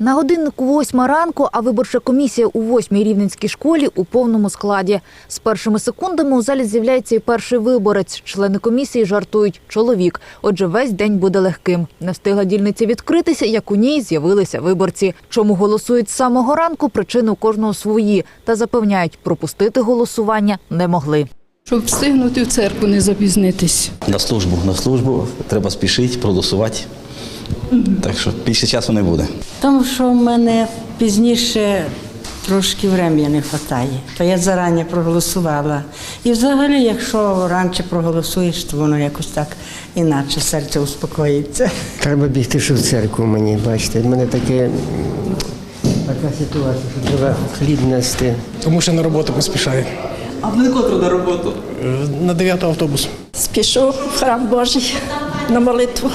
На годиннику восьма ранку, а виборча комісія у восьмій рівненській школі у повному складі. З першими секундами у залі з'являється і перший виборець. Члени комісії жартують – чоловік. Отже, весь день буде легким. Не встигла дільниця відкритися, як у ній з'явилися виборці. Чому голосують з самого ранку, причини у кожного свої. Та запевняють, пропустити голосування не могли. Щоб встигнути в церкву, не запізнитись. На службу, на службу треба спішити, проголосувати. Так що більше часу не буде. Тому що в мене пізніше трошки времени не вистачає, то я зарані проголосувала. І взагалі, якщо раніше проголосуєш, то воно якось так іначе серце успокоїться. Треба бігти, що в церкву мені, бачите. В мене таке, така ситуація, що треба хліб нести. Тому що на роботу поспішаю. А на котру на роботу? На 9 автобус. Спішу в храм Божий на молитву.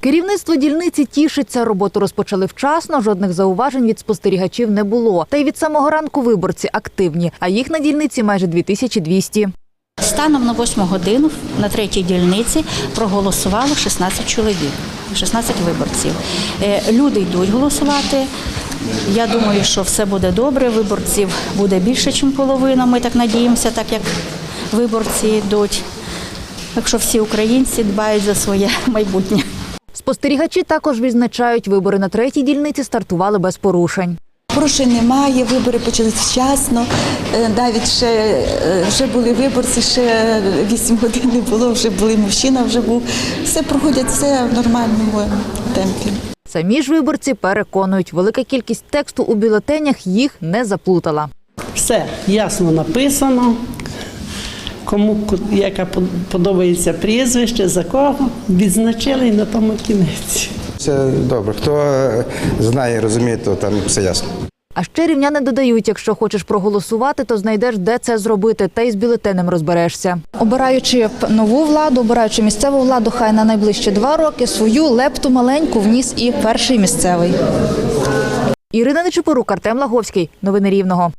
Керівництво дільниці тішиться. Роботу розпочали вчасно, жодних зауважень від спостерігачів не було. Та й від самого ранку виборці активні, а їх на дільниці майже 2200. Станом на 8 годину на третій дільниці проголосувало 16 чоловік, 16 виборців. Е, Люди йдуть голосувати. Я думаю, що все буде добре. Виборців буде більше, ніж половина. Ми так надіємося, так як виборці йдуть. Так що всі українці дбають за своє майбутнє. Спостерігачі також відзначають, вибори на третій дільниці стартували без порушень. Порушень немає, вибори почались вчасно. Е, Навіть ще е, вже були виборці, ще 8 годин не було, вже були мужчина, вже був. Все проходять все в нормальному темпі. Самі ж виборці переконують, велика кількість тексту у бюлетенях їх не заплутала. Все ясно написано. Кому яке подобається прізвище, за кого відзначили і на тому кінець. Це добре. Хто е, знає, розуміє, то там все ясно. А ще рівняни додають, якщо хочеш проголосувати, то знайдеш, де це зробити, та й з бюлетенем розберешся. Обираючи нову владу, обираючи місцеву владу, хай на найближчі два роки свою лепту маленьку вніс і перший місцевий. Ірина Нечипорук, Артем Лаговський. Новини Рівного.